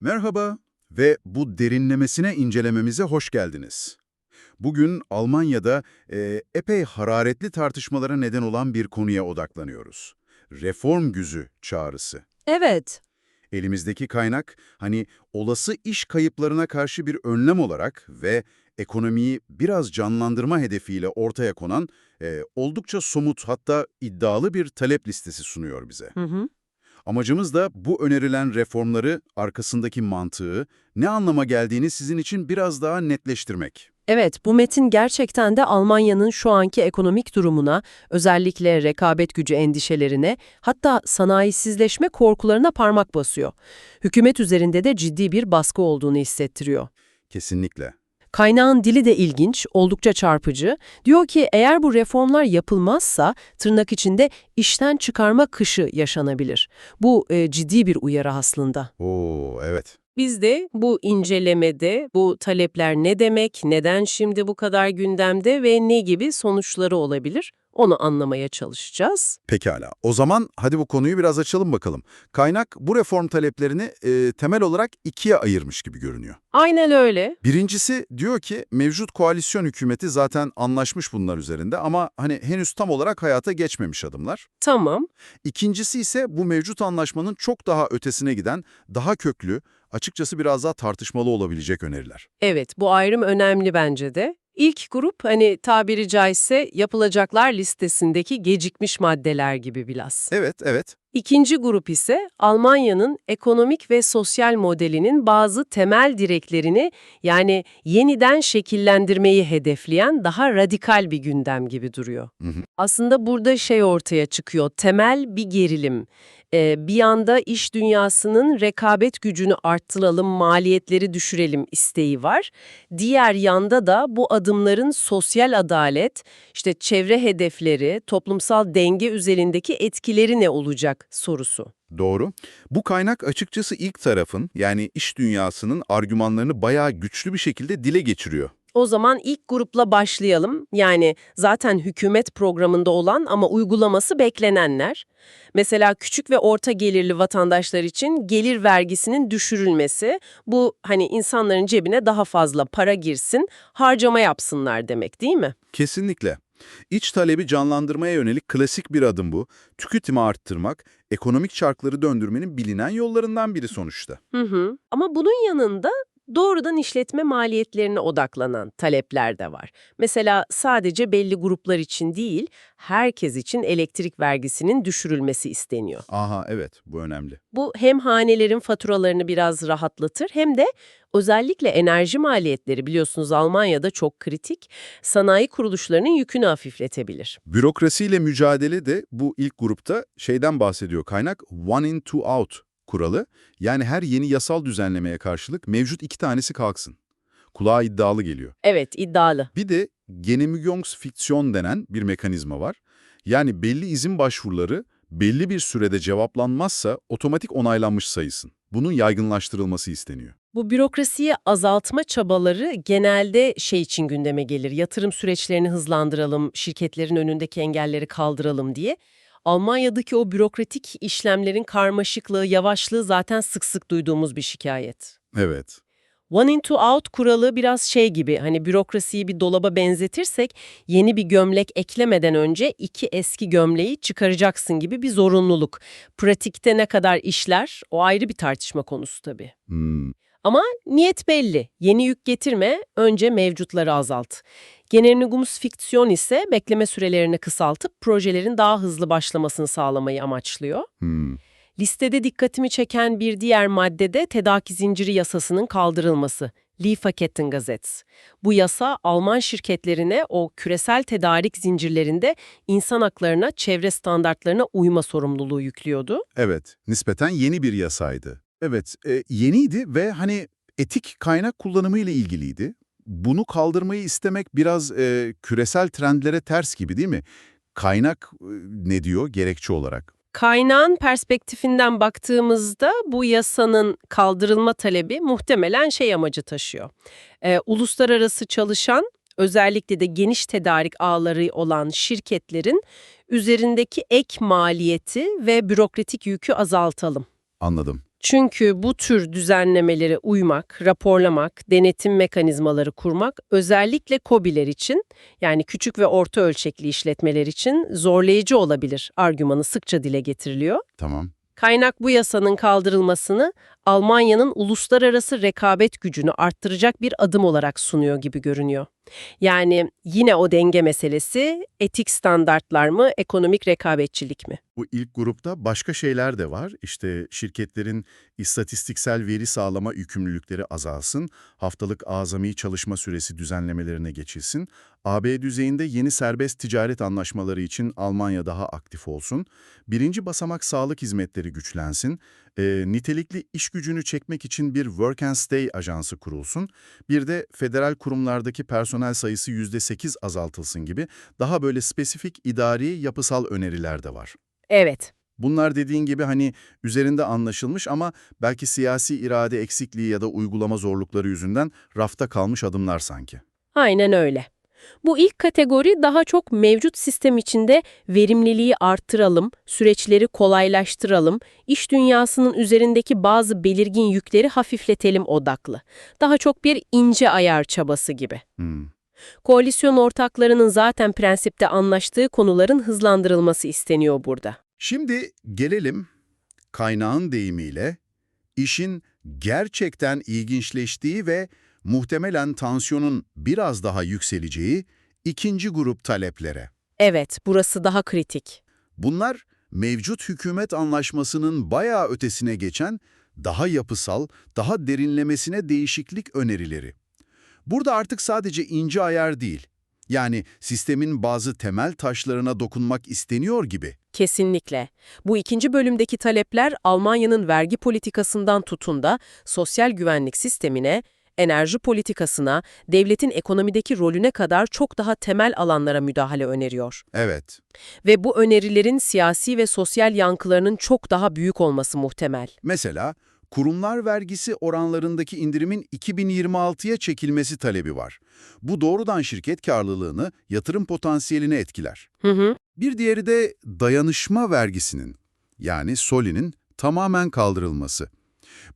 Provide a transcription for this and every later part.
Merhaba ve bu derinlemesine incelememize hoş geldiniz. Bugün Almanya'da e, epey hararetli tartışmalara neden olan bir konuya odaklanıyoruz. Reform güzü çağrısı. Evet, Elimizdeki kaynak hani olası iş kayıplarına karşı bir önlem olarak ve ekonomiyi biraz canlandırma hedefiyle ortaya konan e, oldukça somut hatta iddialı bir talep listesi sunuyor bize. hı hı. Amacımız da bu önerilen reformları, arkasındaki mantığı, ne anlama geldiğini sizin için biraz daha netleştirmek. Evet, bu metin gerçekten de Almanya'nın şu anki ekonomik durumuna, özellikle rekabet gücü endişelerine, hatta sanayisizleşme korkularına parmak basıyor. Hükümet üzerinde de ciddi bir baskı olduğunu hissettiriyor. Kesinlikle. Kaynağın dili de ilginç, oldukça çarpıcı. Diyor ki eğer bu reformlar yapılmazsa tırnak içinde işten çıkarma kışı yaşanabilir. Bu e, ciddi bir uyarı aslında. Oo, evet. Biz de bu incelemede bu talepler ne demek, neden şimdi bu kadar gündemde ve ne gibi sonuçları olabilir onu anlamaya çalışacağız. Pekala. O zaman hadi bu konuyu biraz açalım bakalım. Kaynak bu reform taleplerini e, temel olarak ikiye ayırmış gibi görünüyor. Aynen öyle. Birincisi diyor ki mevcut koalisyon hükümeti zaten anlaşmış bunlar üzerinde ama hani henüz tam olarak hayata geçmemiş adımlar. Tamam. İkincisi ise bu mevcut anlaşmanın çok daha ötesine giden, daha köklü, açıkçası biraz daha tartışmalı olabilecek öneriler. Evet, bu ayrım önemli bence de. İlk grup hani tabiri caizse yapılacaklar listesindeki gecikmiş maddeler gibi biraz. Evet, evet. İkinci grup ise Almanya'nın ekonomik ve sosyal modelinin bazı temel direklerini yani yeniden şekillendirmeyi hedefleyen daha radikal bir gündem gibi duruyor. Hı hı. Aslında burada şey ortaya çıkıyor, temel bir gerilim. Ee, bir yanda iş dünyasının rekabet gücünü arttıralım, maliyetleri düşürelim isteği var. Diğer yanda da bu adımların sosyal adalet, işte çevre hedefleri, toplumsal denge üzerindeki etkileri ne olacak sorusu. Doğru. Bu kaynak açıkçası ilk tarafın, yani iş dünyasının argümanlarını bayağı güçlü bir şekilde dile geçiriyor. O zaman ilk grupla başlayalım. Yani zaten hükümet programında olan ama uygulaması beklenenler. Mesela küçük ve orta gelirli vatandaşlar için gelir vergisinin düşürülmesi, bu hani insanların cebine daha fazla para girsin, harcama yapsınlar demek değil mi? Kesinlikle. İç talebi canlandırmaya yönelik klasik bir adım bu. Tüketimi arttırmak, ekonomik çarkları döndürmenin bilinen yollarından biri sonuçta. Hı hı. Ama bunun yanında doğrudan işletme maliyetlerine odaklanan talepler de var. Mesela sadece belli gruplar için değil, herkes için elektrik vergisinin düşürülmesi isteniyor. Aha evet, bu önemli. Bu hem hanelerin faturalarını biraz rahatlatır hem de özellikle enerji maliyetleri biliyorsunuz Almanya'da çok kritik, sanayi kuruluşlarının yükünü hafifletebilir. Bürokrasiyle mücadele de bu ilk grupta şeyden bahsediyor kaynak, one in two out kuralı. Yani her yeni yasal düzenlemeye karşılık mevcut iki tanesi kalksın. Kulağa iddialı geliyor. Evet, iddialı. Bir de Genehmigungsfiktion denen bir mekanizma var. Yani belli izin başvuruları belli bir sürede cevaplanmazsa otomatik onaylanmış sayısın. Bunun yaygınlaştırılması isteniyor. Bu bürokrasiyi azaltma çabaları genelde şey için gündeme gelir. Yatırım süreçlerini hızlandıralım, şirketlerin önündeki engelleri kaldıralım diye. Almanya'daki o bürokratik işlemlerin karmaşıklığı, yavaşlığı zaten sık sık duyduğumuz bir şikayet. Evet. One in two out kuralı biraz şey gibi hani bürokrasiyi bir dolaba benzetirsek yeni bir gömlek eklemeden önce iki eski gömleği çıkaracaksın gibi bir zorunluluk. Pratikte ne kadar işler o ayrı bir tartışma konusu tabii. Hmm. Ama niyet belli. Yeni yük getirme, önce mevcutları azalt. Genehmigungsfiktion ise bekleme sürelerini kısaltıp projelerin daha hızlı başlamasını sağlamayı amaçlıyor. Hmm. Listede dikkatimi çeken bir diğer madde de tedarik zinciri yasasının kaldırılması. Lieferkettengesetz. Bu yasa Alman şirketlerine o küresel tedarik zincirlerinde insan haklarına, çevre standartlarına uyma sorumluluğu yüklüyordu. Evet, nispeten yeni bir yasaydı. Evet, e, yeniydi ve hani etik kaynak kullanımı ile ilgiliydi. Bunu kaldırmayı istemek biraz e, küresel trendlere ters gibi değil mi? Kaynak e, ne diyor gerekçe olarak? Kaynağın perspektifinden baktığımızda bu yasanın kaldırılma talebi muhtemelen şey amacı taşıyor. Ee, uluslararası çalışan, özellikle de geniş tedarik ağları olan şirketlerin üzerindeki ek maliyeti ve bürokratik yükü azaltalım. Anladım. Çünkü bu tür düzenlemelere uymak, raporlamak, denetim mekanizmaları kurmak özellikle KOBİ'ler için yani küçük ve orta ölçekli işletmeler için zorlayıcı olabilir argümanı sıkça dile getiriliyor. Tamam. Kaynak bu yasanın kaldırılmasını Almanya'nın uluslararası rekabet gücünü arttıracak bir adım olarak sunuyor gibi görünüyor. Yani yine o denge meselesi etik standartlar mı, ekonomik rekabetçilik mi? Bu ilk grupta başka şeyler de var. İşte şirketlerin istatistiksel veri sağlama yükümlülükleri azalsın, haftalık azami çalışma süresi düzenlemelerine geçilsin, AB düzeyinde yeni serbest ticaret anlaşmaları için Almanya daha aktif olsun, birinci basamak sağlık hizmetleri güçlensin, e, nitelikli iş gücünü çekmek için bir Work and Stay ajansı kurulsun, bir de federal kurumlardaki personel sayısı %8 azaltılsın gibi daha böyle spesifik idari yapısal öneriler de var. Evet. Bunlar dediğin gibi hani üzerinde anlaşılmış ama belki siyasi irade eksikliği ya da uygulama zorlukları yüzünden rafta kalmış adımlar sanki. Aynen öyle. Bu ilk kategori daha çok mevcut sistem içinde verimliliği arttıralım, süreçleri kolaylaştıralım, iş dünyasının üzerindeki bazı belirgin yükleri hafifletelim odaklı. Daha çok bir ince ayar çabası gibi. Hmm. Koalisyon ortaklarının zaten prensipte anlaştığı konuların hızlandırılması isteniyor burada. Şimdi gelelim kaynağın deyimiyle işin gerçekten ilginçleştiği ve muhtemelen tansiyonun biraz daha yükseleceği ikinci grup taleplere. Evet, burası daha kritik. Bunlar mevcut hükümet anlaşmasının bayağı ötesine geçen daha yapısal, daha derinlemesine değişiklik önerileri. Burada artık sadece ince ayar değil, yani sistemin bazı temel taşlarına dokunmak isteniyor gibi. Kesinlikle. Bu ikinci bölümdeki talepler Almanya'nın vergi politikasından tutun da sosyal güvenlik sistemine, enerji politikasına, devletin ekonomideki rolüne kadar çok daha temel alanlara müdahale öneriyor. Evet, Ve bu önerilerin siyasi ve sosyal yankılarının çok daha büyük olması muhtemel. mesela kurumlar vergisi oranlarındaki indirimin 2026'ya çekilmesi talebi var. Bu doğrudan şirket karlılığını, yatırım potansiyelini etkiler. Hı hı. Bir diğeri de dayanışma vergisinin, yani SOLİ'nin tamamen kaldırılması.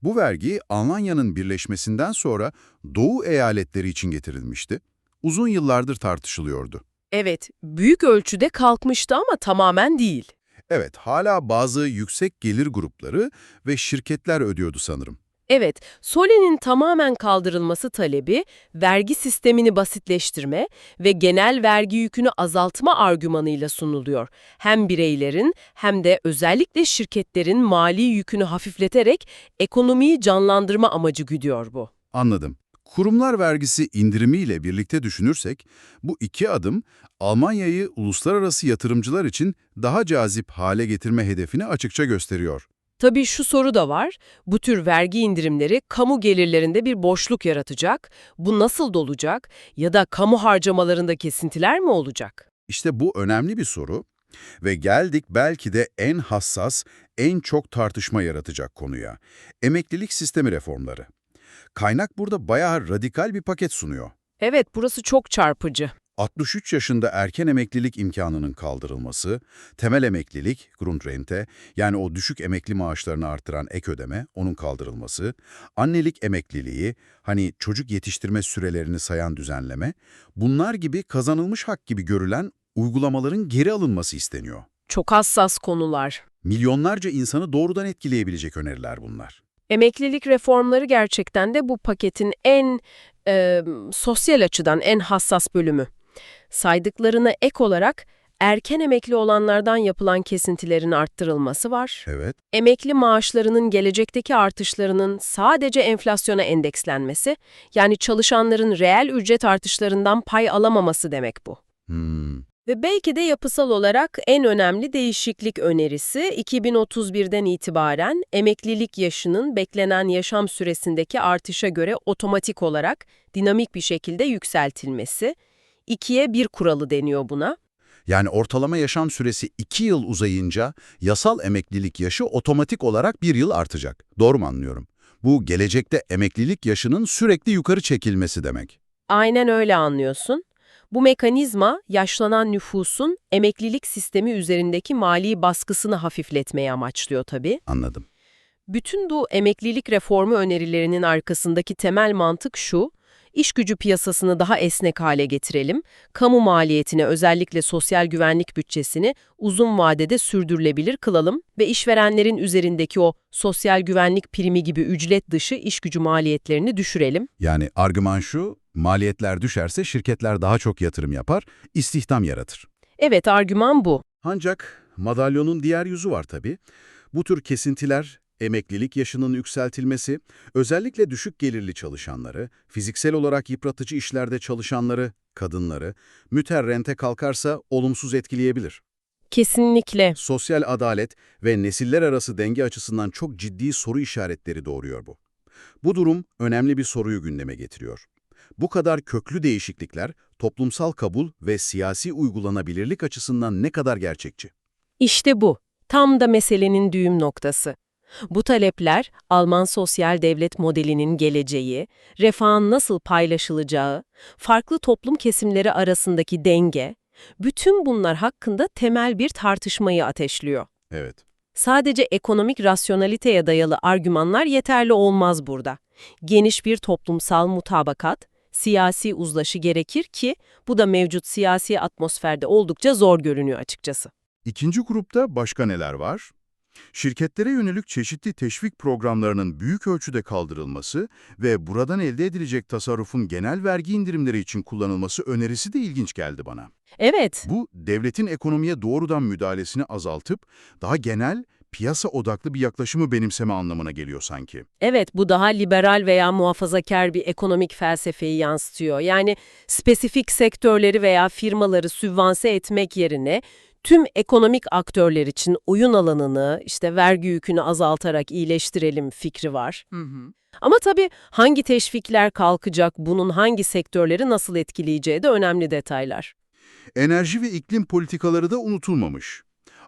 Bu vergi Almanya'nın birleşmesinden sonra Doğu eyaletleri için getirilmişti. Uzun yıllardır tartışılıyordu. Evet, büyük ölçüde kalkmıştı ama tamamen değil. Evet, hala bazı yüksek gelir grupları ve şirketler ödüyordu sanırım. Evet, Sole'nin tamamen kaldırılması talebi, vergi sistemini basitleştirme ve genel vergi yükünü azaltma argümanıyla sunuluyor. Hem bireylerin hem de özellikle şirketlerin mali yükünü hafifleterek ekonomiyi canlandırma amacı güdüyor bu. Anladım. Kurumlar vergisi indirimiyle birlikte düşünürsek, bu iki adım Almanya'yı uluslararası yatırımcılar için daha cazip hale getirme hedefini açıkça gösteriyor. Tabii şu soru da var. Bu tür vergi indirimleri kamu gelirlerinde bir boşluk yaratacak. Bu nasıl dolacak? Ya da kamu harcamalarında kesintiler mi olacak? İşte bu önemli bir soru ve geldik belki de en hassas, en çok tartışma yaratacak konuya. Emeklilik sistemi reformları. Kaynak burada bayağı radikal bir paket sunuyor. Evet, burası çok çarpıcı. 63 yaşında erken emeklilik imkanının kaldırılması, temel emeklilik, Grundrente, yani o düşük emekli maaşlarını artıran ek ödeme, onun kaldırılması, annelik emekliliği, hani çocuk yetiştirme sürelerini sayan düzenleme, bunlar gibi kazanılmış hak gibi görülen uygulamaların geri alınması isteniyor. Çok hassas konular. Milyonlarca insanı doğrudan etkileyebilecek öneriler bunlar. Emeklilik reformları gerçekten de bu paketin en e, sosyal açıdan en hassas bölümü. Saydıklarına ek olarak erken emekli olanlardan yapılan kesintilerin arttırılması var. Evet, Emekli maaşlarının gelecekteki artışlarının sadece enflasyona endekslenmesi, yani çalışanların reel ücret artışlarından pay alamaması demek bu. hmm, Ve belki de yapısal olarak en önemli değişiklik önerisi 2031'den itibaren emeklilik yaşının beklenen yaşam süresindeki artışa göre otomatik olarak dinamik bir şekilde yükseltilmesi. İkiye bir kuralı deniyor buna. Yani ortalama yaşam süresi 2 yıl uzayınca yasal emeklilik yaşı otomatik olarak 1 yıl artacak. Doğru mu anlıyorum? Bu gelecekte emeklilik yaşının sürekli yukarı çekilmesi demek. Aynen öyle anlıyorsun. Bu mekanizma yaşlanan nüfusun emeklilik sistemi üzerindeki mali baskısını hafifletmeyi amaçlıyor tabii. Anladım. Bütün bu emeklilik reformu önerilerinin arkasındaki temel mantık şu, iş gücü piyasasını daha esnek hale getirelim, kamu maliyetine özellikle sosyal güvenlik bütçesini uzun vadede sürdürülebilir kılalım ve işverenlerin üzerindeki o sosyal güvenlik primi gibi ücret dışı iş gücü maliyetlerini düşürelim. Yani argüman şu, maliyetler düşerse şirketler daha çok yatırım yapar, istihdam yaratır. Evet, argüman bu. Ancak madalyonun diğer yüzü var tabii. Bu tür kesintiler, emeklilik yaşının yükseltilmesi, özellikle düşük gelirli çalışanları, fiziksel olarak yıpratıcı işlerde çalışanları, kadınları, müterrente kalkarsa olumsuz etkileyebilir. Kesinlikle. Sosyal adalet ve nesiller arası denge açısından çok ciddi soru işaretleri doğuruyor bu. Bu durum önemli bir soruyu gündeme getiriyor. Bu kadar köklü değişiklikler toplumsal kabul ve siyasi uygulanabilirlik açısından ne kadar gerçekçi? İşte bu. Tam da meselenin düğüm noktası. Bu talepler, Alman sosyal devlet modelinin geleceği, refahın nasıl paylaşılacağı, farklı toplum kesimleri arasındaki denge, bütün bunlar hakkında temel bir tartışmayı ateşliyor. Evet. Sadece ekonomik rasyonaliteye dayalı argümanlar yeterli olmaz burada. Geniş bir toplumsal mutabakat, siyasi uzlaşı gerekir ki bu da mevcut siyasi atmosferde oldukça zor görünüyor açıkçası. İkinci grupta başka neler var? Şirketlere yönelik çeşitli teşvik programlarının büyük ölçüde kaldırılması ve buradan elde edilecek tasarrufun genel vergi indirimleri için kullanılması önerisi de ilginç geldi bana. Evet, Bu, devletin ekonomiye doğrudan müdahalesini azaltıp daha genel, piyasa odaklı bir yaklaşımı benimseme anlamına geliyor sanki. evet bu daha liberal veya muhafazakar bir ekonomik felsefeyi yansıtıyor. Yani spesifik sektörleri veya firmaları sübvanse etmek yerine tüm ekonomik aktörler için oyun alanını, işte vergi yükünü azaltarak iyileştirelim fikri var. Ama tabii hangi teşvikler kalkacak, bunun hangi sektörleri nasıl etkileyeceği de önemli detaylar. Enerji ve iklim politikaları da unutulmamış.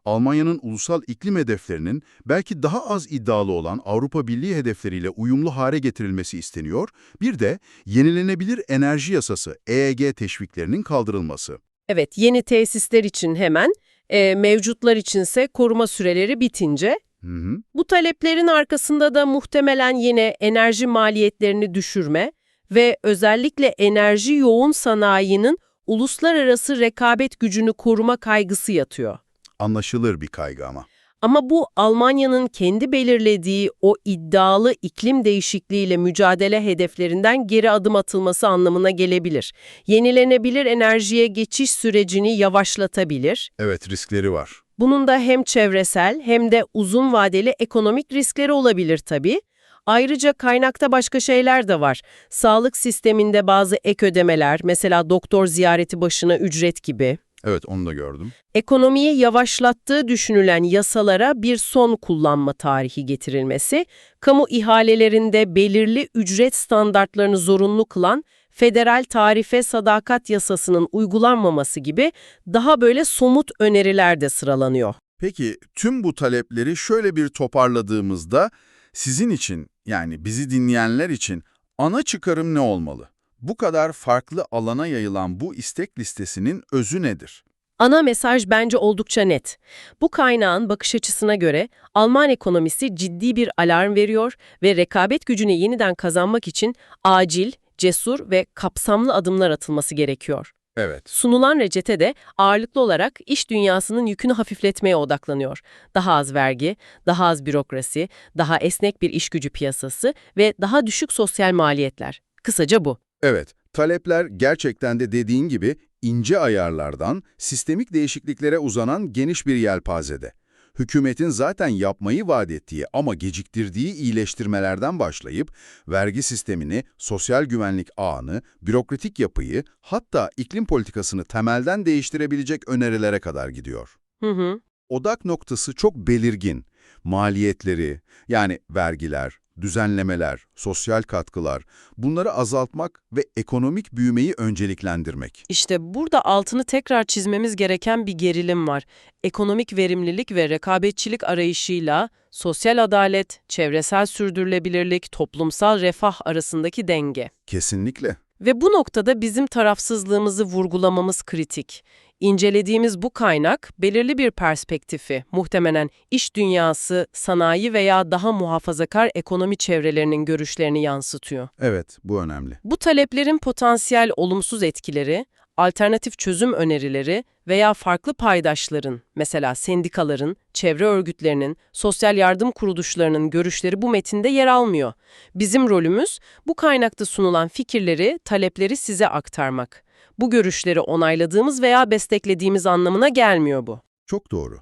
Almanya'nın ulusal iklim hedeflerinin belki daha az iddialı olan Avrupa Birliği hedefleriyle uyumlu hale getirilmesi isteniyor. Bir de yenilenebilir enerji yasası EEG teşviklerinin kaldırılması. Evet, yeni tesisler için hemen, e, mevcutlar içinse koruma süreleri bitince Hı hı. Bu taleplerin arkasında da muhtemelen yine enerji maliyetlerini düşürme ve özellikle enerji yoğun sanayinin uluslararası rekabet gücünü koruma kaygısı yatıyor. Anlaşılır bir kaygı ama. Ama bu Almanya'nın kendi belirlediği o iddialı iklim değişikliğiyle mücadele hedeflerinden geri adım atılması anlamına gelebilir. Yenilenebilir enerjiye geçiş sürecini yavaşlatabilir. Evet riskleri var. Bunun da hem çevresel hem de uzun vadeli ekonomik riskleri olabilir tabii. Ayrıca kaynakta başka şeyler de var. Sağlık sisteminde bazı ek ödemeler, mesela doktor ziyareti başına ücret gibi. Evet onu da gördüm. Ekonomiyi yavaşlattığı düşünülen yasalara bir son kullanma tarihi getirilmesi, kamu ihalelerinde belirli ücret standartlarını zorunlu kılan federal tarife sadakat yasasının uygulanmaması gibi daha böyle somut öneriler de sıralanıyor. Peki tüm bu talepleri şöyle bir toparladığımızda sizin için yani bizi dinleyenler için ana çıkarım ne olmalı? Bu kadar farklı alana yayılan bu istek listesinin özü nedir? Ana mesaj bence oldukça net. Bu kaynağın bakış açısına göre Alman ekonomisi ciddi bir alarm veriyor ve rekabet gücünü yeniden kazanmak için acil, cesur ve kapsamlı adımlar atılması gerekiyor. Evet. Sunulan reçete de ağırlıklı olarak iş dünyasının yükünü hafifletmeye odaklanıyor. Daha az vergi, daha az bürokrasi, daha esnek bir iş gücü piyasası ve daha düşük sosyal maliyetler. Kısaca bu. Evet, talepler gerçekten de dediğin gibi ince ayarlardan sistemik değişikliklere uzanan geniş bir yelpazede. Hükümetin zaten yapmayı vaat ettiği ama geciktirdiği iyileştirmelerden başlayıp vergi sistemini, sosyal güvenlik ağını, bürokratik yapıyı hatta iklim politikasını temelden değiştirebilecek önerilere kadar gidiyor. Hı hı. Odak noktası çok belirgin. Maliyetleri, yani vergiler, düzenlemeler, sosyal katkılar, bunları azaltmak ve ekonomik büyümeyi önceliklendirmek. İşte burada altını tekrar çizmemiz gereken bir gerilim var. Ekonomik verimlilik ve rekabetçilik arayışıyla sosyal adalet, çevresel sürdürülebilirlik, toplumsal refah arasındaki denge. Kesinlikle. Ve bu noktada bizim tarafsızlığımızı vurgulamamız kritik. İncelediğimiz bu kaynak belirli bir perspektifi, muhtemelen iş dünyası, sanayi veya daha muhafazakar ekonomi çevrelerinin görüşlerini yansıtıyor. Evet, bu önemli. Bu taleplerin potansiyel olumsuz etkileri, alternatif çözüm önerileri veya farklı paydaşların, mesela sendikaların, çevre örgütlerinin, sosyal yardım kuruluşlarının görüşleri bu metinde yer almıyor. Bizim rolümüz bu kaynakta sunulan fikirleri, talepleri size aktarmak. Bu görüşleri onayladığımız veya desteklediğimiz anlamına gelmiyor bu. Çok doğru.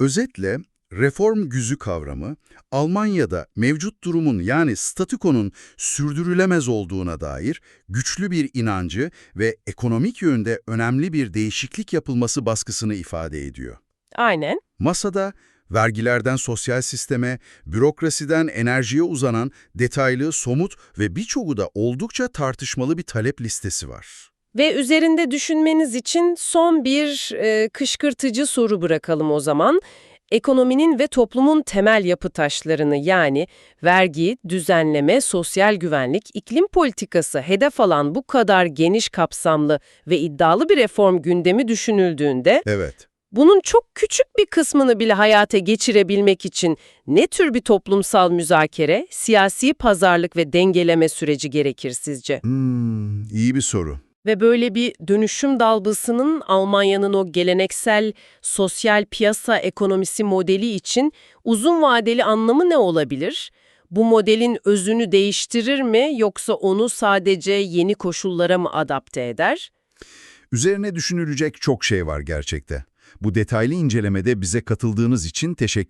Özetle reform güzü kavramı Almanya'da mevcut durumun yani statükonun sürdürülemez olduğuna dair güçlü bir inancı ve ekonomik yönde önemli bir değişiklik yapılması baskısını ifade ediyor. Aynen. Masada vergilerden sosyal sisteme, bürokrasiden enerjiye uzanan detaylı, somut ve birçoğu da oldukça tartışmalı bir talep listesi var. Ve üzerinde düşünmeniz için son bir e, kışkırtıcı soru bırakalım o zaman. Ekonominin ve toplumun temel yapı taşlarını yani vergi, düzenleme, sosyal güvenlik, iklim politikası hedef alan bu kadar geniş kapsamlı ve iddialı bir reform gündemi düşünüldüğünde Evet. bunun çok küçük bir kısmını bile hayata geçirebilmek için ne tür bir toplumsal müzakere, siyasi pazarlık ve dengeleme süreci gerekir sizce? Hmm, iyi bir soru. Ve böyle bir dönüşüm dalgasının Almanya'nın o geleneksel sosyal piyasa ekonomisi modeli için uzun vadeli anlamı ne olabilir? Bu modelin özünü değiştirir mi yoksa onu sadece yeni koşullara mı adapte eder? Üzerine düşünülecek çok şey var gerçekte. Bu detaylı incelemede bize katıldığınız için teşekkürler.